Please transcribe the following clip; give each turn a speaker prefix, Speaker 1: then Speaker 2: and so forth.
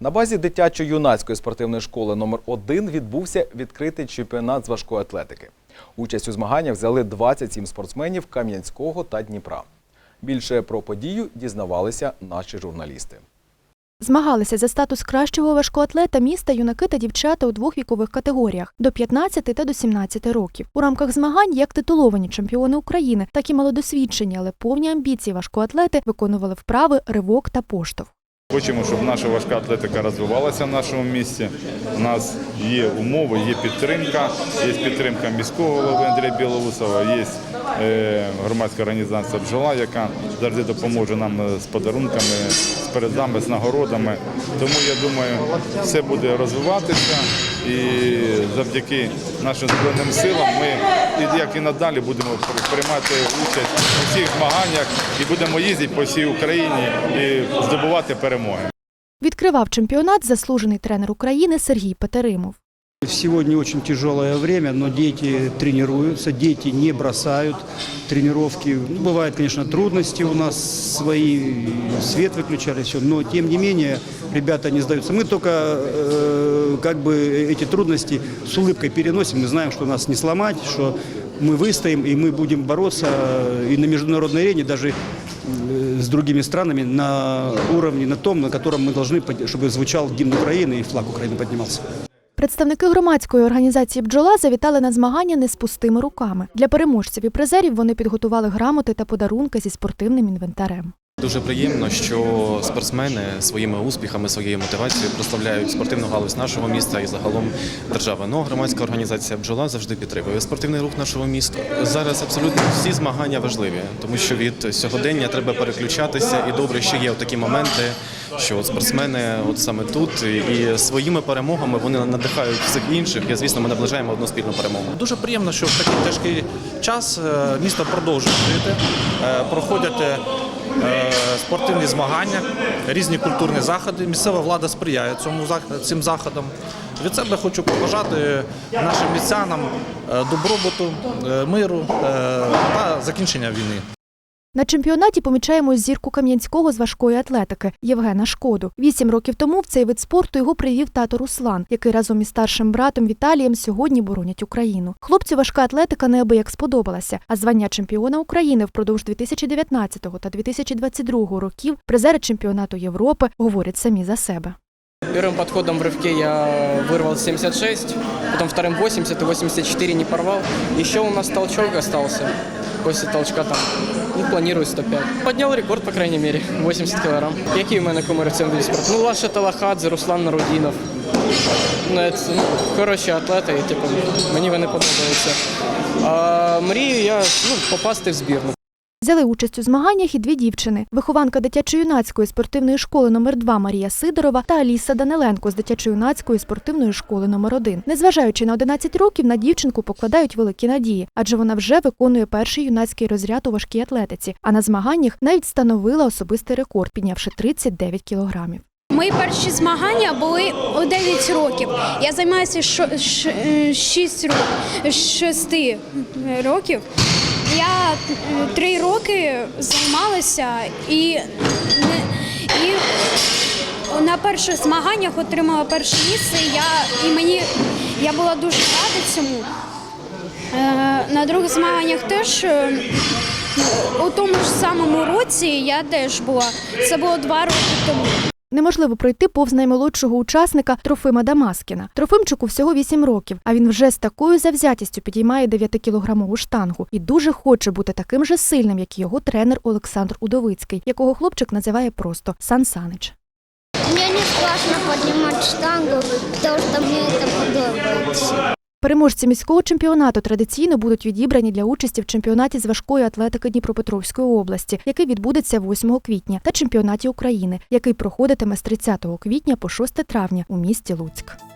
Speaker 1: На базі дитячо-юнацької спортивної школи номер 1 відбувся відкритий чемпіонат з важкої атлетики. Участь у змаганнях взяли 27 спортсменів Кам'янського та Дніпра. Більше про подію дізнавалися наші журналісти.
Speaker 2: Змагалися за статус кращого важкоатлета міста юнаки та дівчата у двох вікових категоріях до 15 та до 17 років. У рамках змагань як титуловані чемпіони України, так і малодосвідчені, але повні амбіції важкоатлети виконували вправи, ривок та поштовх.
Speaker 3: Хочемо, щоб наша важка атлетика розвивалася в нашому місті. У нас є умови, є підтримка, є підтримка міського голови Андрія Білоусова, є е, громадська організація Бжола, яка завжди допоможе нам е, з подарунками, з передами, з нагородами. Тому я думаю, все буде розвиватися і завдяки нашим збройним силам ми, як і надалі, будемо приймати участь у всіх змаганнях і будемо їздити по всій Україні і здобувати перемоги.
Speaker 2: Відкривав чемпіонат заслужений тренер України Сергій Петеримов.
Speaker 4: Сегодня очень тяжелое время, но дети тренируются, дети не бросают тренировки. Ну, бывают, конечно, трудности у нас свои, свет выключали, все, но тем не менее ребята не сдаются. Мы только э, как бы эти трудности с улыбкой переносим, мы знаем, что нас не сломать, что мы выстоим и мы будем бороться и на международной арене даже э, с другими странами на уровне, на том, на котором мы должны, чтобы звучал гимн Украины и флаг Украины поднимался.
Speaker 2: Представники громадської організації Бджола завітали на змагання не з пустими руками. Для переможців і призерів вони підготували грамоти та подарунки зі спортивним інвентарем.
Speaker 5: Дуже приємно, що спортсмени своїми успіхами, своєю мотивацією прославляють спортивну галузь нашого міста і загалом держави. Ну, громадська організація бджола завжди підтримує спортивний рух нашого міста. Зараз абсолютно всі змагання важливі, тому що від сьогодення треба переключатися, і добре, що є такі моменти, що от спортсмени, от саме тут, і своїми перемогами вони надихають всіх інших. І звісно, ми наближаємо одну спільну перемогу.
Speaker 6: Дуже приємно, що в такий тяжкий час е, місто продовжує жити, е, проходять е, спортивні змагання, різні культурні заходи. Місцева влада сприяє цьому цим заходам. Від себе хочу побажати нашим містянам е, добробуту, е, миру е, та закінчення війни.
Speaker 2: На чемпіонаті помічаємо зірку Кам'янського з важкої атлетики Євгена Шкоду. Вісім років тому в цей вид спорту його привів тато Руслан, який разом із старшим братом Віталієм сьогодні боронять Україну. Хлопцю важка атлетика неабияк сподобалася, а звання чемпіона України впродовж 2019 та 2022 років призери чемпіонату Європи говорять самі за себе.
Speaker 7: Первым подходом в рывке я вырвал 76, потом вторым 80 и 84 не порвал. Еще у нас толчок остался. После толчка там, ну, планирую 105. Поднял рекорд, по крайней мере, 80 килограмм. Які в мене кумири в цьому виді спорту? Ну, Лаша Талахадзе, Руслан Нарудінов. Ну, це ну, хороші атлети, і типу, мені вони подобаються. А, мрію я ну, попасти в збірну.
Speaker 2: Взяли участь у змаганнях і дві дівчини: вихованка дитячо-юнацької спортивної школи номер 2 Марія Сидорова та Аліса Даниленко з дитячо-юнацької спортивної школи номер 1 Незважаючи на 11 років, на дівчинку покладають великі надії, адже вона вже виконує перший юнацький розряд у важкій атлетиці. А на змаганнях навіть встановила особистий рекорд, піднявши 39 кілограмів.
Speaker 8: Мої перші змагання були у 9 років. Я займаюся 6 років, 6 років. Я 3 роки займалася і, і на перших змаганнях отримала перше місце. Я, і мені, я була дуже рада цьому. Е, На других змаганнях теж е, у тому ж самому році я теж була. Це було два роки тому.
Speaker 2: Неможливо пройти повз наймолодшого учасника Трофима Дамаскіна. Трофимчику всього 8 років, а він вже з такою завзятістю підіймає 9-кілограмову штангу і дуже хоче бути таким же сильним, як його тренер Олександр Удовицький, якого хлопчик називає просто Сан Санич.
Speaker 9: Мені страшно піднімати штангу, тому що мені це подобается.
Speaker 2: Переможці міського чемпіонату традиційно будуть відібрані для участі в чемпіонаті з важкої атлетики Дніпропетровської області, який відбудеться 8 квітня, та чемпіонаті України, який проходитиме з 30 квітня по 6 травня у місті Луцьк.